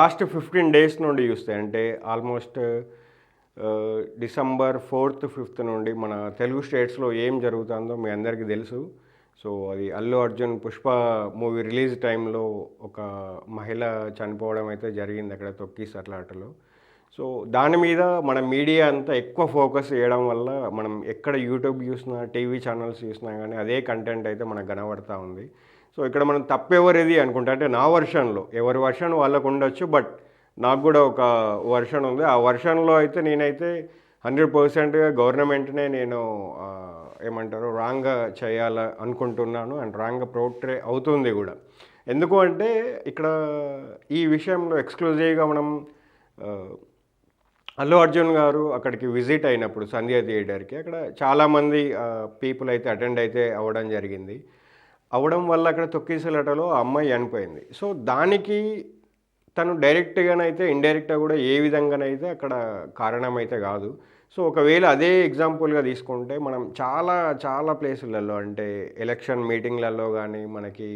Last fifteen days నుండి చూస్తే అంటే ఆల్మోస్ట్ డిసెంబర్ ఫోర్త్ ఫిఫ్త్ నుండి మన తెలుగు స్టేట్స్లో ఏం జరుగుతుందో మీ అందరికీ తెలుసు. సో అది అల్లు అర్జున్ పుష్ప మూవీ రిలీజ్ టైంలో ఒక మహిళ చనిపోవడం అయితే జరిగింది అక్కడ తొక్కిస్ అట్లాటలో సో దాని మీద మన మీడియా అంతా ఎక్కువ ఫోకస్ చేయడం వల్ల మనం ఎక్కడ యూట్యూబ్ చూసినా టీవీ ఛానల్స్ చూసినా కానీ అదే కంటెంట్ అయితే మనకు కనబడతా ఉంది. సో ఇక్కడ మనం తప్పెవరిది అనుకుంటా అంటే నా వర్షన్లో. ఎవరి వర్షన్ వాళ్ళకు ఉండొచ్చు బట్ నాకు కూడా ఒక వర్షన్ ఉంది. ఆ వర్షన్లో అయితే నేనైతే హండ్రెడ్ పర్సెంట్గా గవర్నమెంట్నే నేను ఏమంటారు రాంగ్గా చేయాల అనుకుంటున్నాను అండ్ రాంగ్గా ప్రోట్రే అవుతుంది కూడా. ఎందుకు అంటే ఇక్కడ ఈ విషయంలో ఎక్స్క్లూజివ్గా మనం అల్లు అర్జున్ గారు అక్కడికి విజిట్ అయినప్పుడు సంధ్య థియేటర్కి అక్కడ చాలామంది పీపుల్ అయితే అటెండ్ అయితే అవ్వడం జరిగింది. అవడం వల్ల అక్కడ తొక్కిసలటలో ఆ అమ్మాయి చనిపోయింది. సో దానికి తను డైరెక్ట్గానైతే ఇండైరెక్ట్గా కూడా ఏ విధంగానైతే అక్కడ కారణమైతే కాదు. సో ఒకవేళ అదే ఎగ్జాంపుల్గా తీసుకుంటే మనం చాలా చాలా ప్లేసులలో అంటే ఎలక్షన్ మీటింగ్లలో కానీ మనకి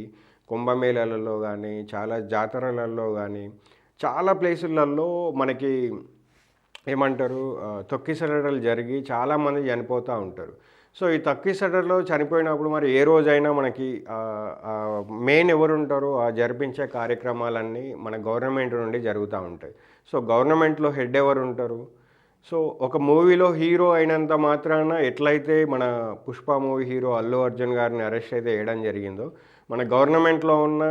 కుంభమేళలలో కానీ చాలా జాతరలలో కానీ చాలా ప్లేసులలో మనకి ఏమంటారు ఆ, తొక్కిసలాటలు జరిగి చాలామంది చనిపోతూ ఉంటారు. సో ఈ తొక్కిసలాటలో చనిపోయినప్పుడు మరి ఏ రోజైనా మనకి మెయిన్ ఎవరు ఉంటారో ఆ జరిపించే కార్యక్రమాలన్నీ మన గవర్నమెంట్ నుండి జరుగుతూ ఉంటాయి. సో గవర్నమెంట్లో హెడ్ ఎవరు ఉంటారు సో ఒక మూవీలో హీరో అయినంత మాత్రాన ఎట్లయితే మన పుష్ప మూవీ హీరో అల్లు అర్జున్ గారిని అరెస్ట్ అయితే వేయడం జరిగిందో మన గవర్నమెంట్లో ఉన్న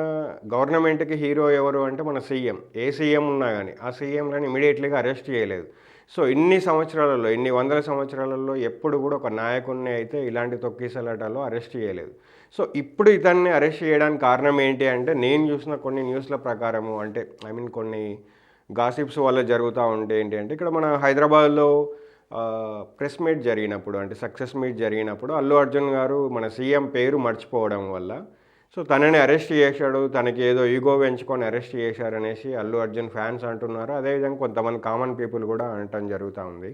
గవర్నమెంట్కి హీరో ఎవరు అంటే మన సీఎం. ఏ సీఎం ఉన్నా కానీ ఆ సీఎంలను ఇమీడియట్లీగా అరెస్ట్ చేయలేదు. సో ఇన్ని సంవత్సరాలలో ఇన్ని వందల సంవత్సరాలలో ఎప్పుడు కూడా ఒక నాయకుడిని అయితే ఇలాంటి తొక్కిసలాటలో అరెస్ట్ చేయలేదు. సో ఇప్పుడు ఇతన్ని అరెస్ట్ చేయడానికి కారణం ఏంటి అంటే నేను చూసిన కొన్ని న్యూస్ల ప్రకారము అంటే ఐ మీన్ కొన్ని గాసిప్స్ వల్ల జరుగుతూ ఉంటే ఏంటి అంటే ఇక్కడ మన హైదరాబాద్లో ప్రెస్ మీట్ జరిగినప్పుడు అంటే సక్సెస్ మీట్ జరిగినప్పుడు అల్లు అర్జున్ గారు మన సీఎం పేరు మర్చిపోవడం వల్ల సో తనని అరెస్ట్ చేశాడు తనకి ఏదో ఈగో పెంచుకొని అరెస్ట్ చేశారనేసి అల్లు అర్జున్ ఫ్యాన్స్ అంటున్నారు. అదేవిధంగా కొంతమంది కామన్ పీపుల్ కూడా అనటం జరుగుతూ ఉంది.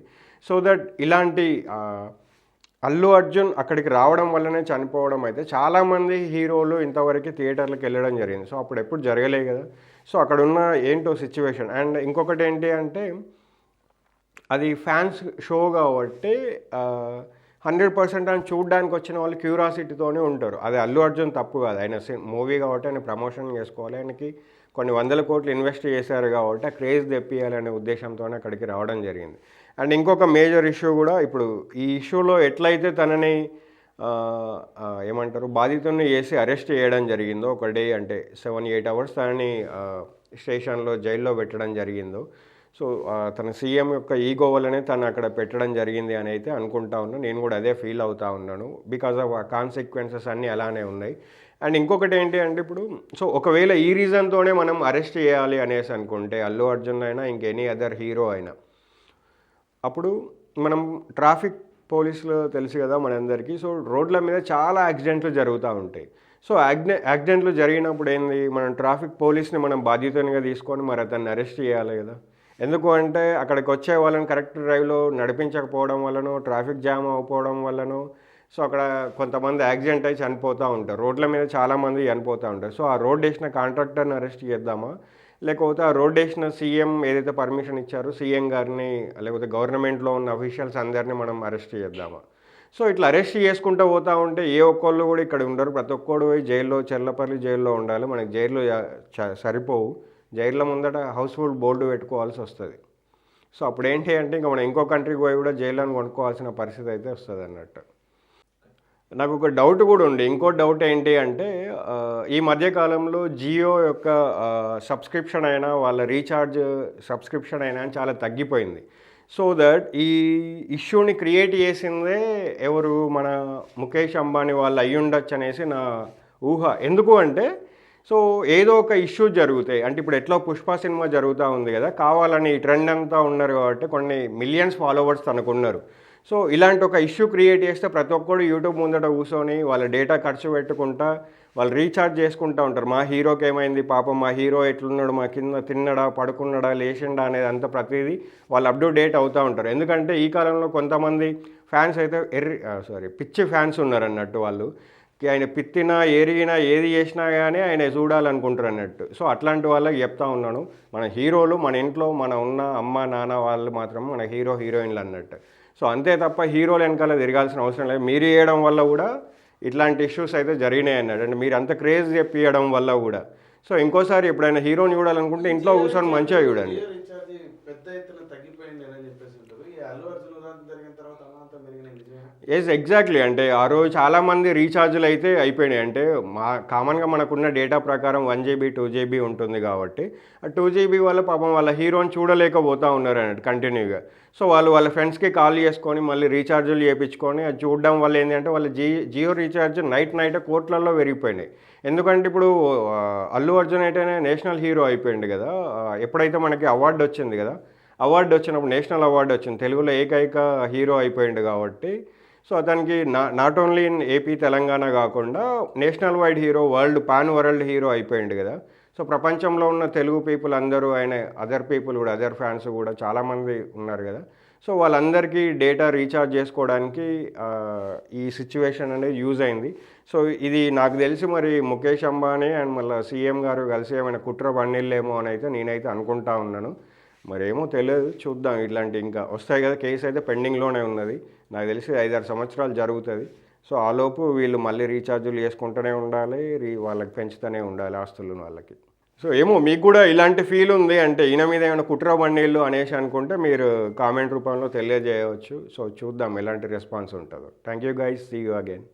సో దట్ ఇలాంటి అల్లు అర్జున్ అక్కడికి రావడం వల్లనే చనిపోవడం అయితే చాలామంది హీరోలు ఇంతవరకు థియేటర్లకు వెళ్ళడం జరిగింది. సో అప్పుడు ఎప్పుడు జరగలే కదా. సో అక్కడ ఉన్న ఏంటో సిచ్యువేషన్. అండ్ ఇంకొకటి ఏంటి అంటే అది ఫ్యాన్స్ షో కాబట్టి హండ్రెడ్ పర్సెంట్ అని చూడడానికి వచ్చిన వాళ్ళు క్యూరాసిటీతోనే ఉంటారు. అది అల్లు అర్జున్ తప్పు కాదు. ఆయన మూవీ కాబట్టి ఆయన ప్రమోషన్ చేసుకోవాలి. ఆయనకి కొన్ని వందల కోట్లు ఇన్వెస్ట్ చేశారు కాబట్టి ఆ క్రేజ్ తెప్పియాలనే ఉద్దేశంతోనే అక్కడికి రావడం జరిగింది. అండ్ ఇంకొక మేజర్ ఇష్యూ కూడా ఇప్పుడు ఈ ఇష్యూలో ఎట్లయితే తనని ఏమంటారు బాధితుని చేసి అరెస్ట్ చేయడం జరిగిందో ఒక డే అంటే సెవెన్ ఎయిట్ అవర్స్ తనని స్టేషన్లో జైల్లో పెట్టడం జరిగిందో సో తన సీఎం యొక్క ఈగో వల్లనే తను అక్కడ పెట్టడం జరిగింది అని అయితే అనుకుంటా ఉన్నాను నేను కూడా అదే ఫీల్ అవుతా ఉన్నాను. బికాజ్ ఆఫ్ ఆ కాన్సిక్వెన్సెస్ అన్నీ అలానే ఉన్నాయి. అండ్ ఇంకొకటి ఏంటి అంటే ఇప్పుడు సో ఒకవేళ ఈ రీజన్తోనే మనం అరెస్ట్ చేయాలి అనేసి అనుకుంటే అల్లు అర్జున్ అయినా ఇంకెనీ అదర్ హీరో అయినా అప్పుడు మనం ట్రాఫిక్ పోలీసులు తెలుసు కదా మనందరికీ. సో రోడ్ల మీద చాలా యాక్సిడెంట్లు జరుగుతూ ఉంటాయి. సో యాక్సిడె యాక్సిడెంట్లు జరిగినప్పుడు ఏంది? మనం ట్రాఫిక్ పోలీస్ని మనం బాధ్యతనిగా తీసుకొని మరి అతన్ని అరెస్ట్ చేయాలి కదా. ఎందుకు అంటే అక్కడికి వచ్చే వాళ్ళని కరెక్ట్ డ్రైవ్లో నడిపించకపోవడం వల్లనో ట్రాఫిక్ జామ్ అవ్వకపోవడం వల్లనో సో అక్కడ కొంతమంది యాక్సిడెంట్ అయి చనిపోతూ ఉంటారు. రోడ్ల మీద చాలామంది చనిపోతూ ఉంటారు. సో ఆ రోడ్ వేసిన కాంట్రాక్టర్ని అరెస్ట్ చేద్దామా? లేకపోతే ఆ రోడ్ వేసిన సీఎం ఏదైతే పర్మిషన్ ఇచ్చారో సీఎం గారిని లేకపోతే గవర్నమెంట్లో ఉన్న అఫీషియల్స్ అందరినీ మనం అరెస్ట్ చేద్దామా? సో ఇట్లా అరెస్ట్ చేసుకుంటూ పోతూ ఉంటే ఏ ఒక్కళ్ళు కూడా ఇక్కడ ఉండరు. ప్రతి ఒక్కడు పోయి జైల్లో చెల్లపల్లి జైల్లో ఉండాలి. మనకి జైల్లో సరిపోవు. జైల్లో ముందట హౌస్ఫుల్ బోర్డు పెట్టుకోవాల్సి వస్తుంది. సో అప్పుడు ఏంటి అంటే ఇంకా మనం ఇంకో కంట్రీకి పోయి కూడా జైల్లోని కొనుక్కోవాల్సిన పరిస్థితి అయితే వస్తుంది అన్నట్టు. నాకు ఒక డౌట్ కూడా ఉంది. ఇంకో డౌట్ ఏంటి అంటే ఈ మధ్యకాలంలో జియో యొక్క సబ్స్క్రిప్షన్ అయినా వాళ్ళ రీఛార్జ్ సబ్స్క్రిప్షన్ అయినా చాలా తగ్గిపోయింది. సో దట్ ఈ ఇష్యూని క్రియేట్ చేసిందే ఎవరు మన ముఖేష్ అంబానీ వాళ్ళు అయ్యి ఉండొచ్చు అనేసి నా ఊహ. ఎందుకు అంటే సో ఏదో ఒక ఇష్యూ జరుగుతాయి. అంటే ఇప్పుడు ఎట్లా పుష్ప సినిమా జరుగుతూ ఉంది కదా కావాలని ఈ ట్రెండ్ అంతా ఉన్నారు కాబట్టి కొన్ని మిలియన్స్ ఫాలోవర్స్ తనకున్నారు. సో ఇలాంటి ఒక ఇష్యూ క్రియేట్ చేస్తే ప్రతి ఒక్కరు యూట్యూబ్ ముందట కూర్చొని వాళ్ళ డేటా ఖర్చు పెట్టుకుంటా వాళ్ళు రీఛార్జ్ చేసుకుంటూ ఉంటారు. మా హీరోకి ఏమైంది పాపం? మా హీరో ఎట్లున్నాడు? మా కింద తిన్నడా? పడుకున్నాడా? లేచిండా? అనేది అంత ప్రతిదీ వాళ్ళు అప్ డేట్ అవుతూ ఉంటారు. ఎందుకంటే ఈ కాలంలో కొంతమంది ఫ్యాన్స్ అయితే ఎర్రి సారీ పిచ్చి ఫ్యాన్స్ ఉన్నారు అన్నట్టు వాళ్ళు. ఆయన పిత్తినా ఏరిగినా ఏది చేసినా కానీ ఆయన చూడాలనుకుంటారు అన్నట్టు. సో అట్లాంటి వాళ్ళకి చెప్తా ఉన్నాను. మన హీరోలు మన ఇంట్లో మన ఉన్న అమ్మ నాన్న వాళ్ళు మాత్రం మన హీరో హీరోయిన్లు అన్నట్టు. సో అంతే తప్ప హీరోలు వెనకాల తిరగాల్సిన అవసరం లేదు. మీరు వేయడం వల్ల కూడా ఇట్లాంటి ఇష్యూస్ అయితే జరిగినాయి అన్నాడు అంటే మీరు అంత క్రేజ్ చెప్పియడం వల్ల కూడా. సో ఇంకోసారి ఎప్పుడైనా హీరోని చూడాలనుకుంటే ఇంట్లో కూర్చొని మంచిగా చూడండి. పెద్ద ఎత్తున తగ్గిపోయింది అని చెప్పేసి ఉంటుంది ఈ అల్లు అర్జున్ ఉదాహరణ జరిగిన తర్వాత అమాంతం పెరిగిన నిజమే ఎస్ ఎగ్జాక్ట్లీ అంటే ఆ రోజు చాలామంది రీఛార్జ్లు అయితే అయిపోయినాయి. అంటే మా కామన్గా మనకున్న డేటా ప్రకారం వన్ జీబీ టూ జీబీ ఉంటుంది కాబట్టి ఆ టూ జీబీ వల్ల పాపం వాళ్ళ హీరోని చూడలేకపోతూ ఉన్నారు అన్నట్టు కంటిన్యూగా. సో వాళ్ళు వాళ్ళ ఫ్రెండ్స్కి కాల్ చేసుకొని మళ్ళీ రీఛార్జులు చేయించుకొని అది చూడడం వల్ల ఏంటంటే వాళ్ళ జీ జియో రీఛార్జ్ నైట్ నైట్ కోట్లలో పెరిగిపోయినాయి. ఎందుకంటే ఇప్పుడు అల్లు అర్జున్ అయితేనే నేషనల్ హీరో అయిపోయింది కదా. ఎప్పుడైతే మనకి అవార్డు వచ్చింది కదా అవార్డు వచ్చినప్పుడు నేషనల్ అవార్డు వచ్చింది. తెలుగులో ఏకైక హీరో అయిపోయింది కాబట్టి సో అతనికి నా not only in AP Telangana కాకుండా national wide hero world pan world hero అయిపోయింది కదా. సో ప్రపంచంలో ఉన్న తెలుగు పీపుల్ అందరూ ఆయన అదర్ పీపుల్ కూడా అదర్ ఫ్యాన్స్ కూడా చాలామంది ఉన్నారు కదా. సో వాళ్ళందరికీ డేటా రీఛార్జ్ చేసుకోవడానికి ఈ సిచ్యువేషన్ అనేది యూజ్ అయింది. సో ఇది నాకు తెలిసి మరి ముఖేష్ అంబానీ అండ్ మళ్ళీ సీఎం గారు కలిసి ఏమైనా కుట్ర పండిల్లేమో అని అయితే నేనైతే అనుకుంటా ఉన్నాను. మరేమో తెలియదు చూద్దాం ఇట్లాంటి ఇంకా వస్తాయి కదా కేసు అయితే పెండింగ్లోనే ఉన్నది. నాకు తెలిసి ఐదారు సంవత్సరాలు జరుగుతుంది. సో ఆలోపు వీళ్ళు మళ్ళీ రీఛార్జులు చేసుకుంటూనే ఉండాలి రీ వాళ్ళకి పెంచుతూనే ఉండాలి ఆస్తులను వాళ్ళకి. సో ఏమో మీకు కూడా ఇలాంటి ఫీల్ ఉంది అంటే ఈయన మీద ఏమైనా కుట్ర బండిళ్ళు అనేసి అనుకుంటే మీరు కామెంట్ రూపంలో తెలియజేయవచ్చు. సో చూద్దాం ఎలాంటి రెస్పాన్స్ ఉంటుందో. Thank you guys see you again.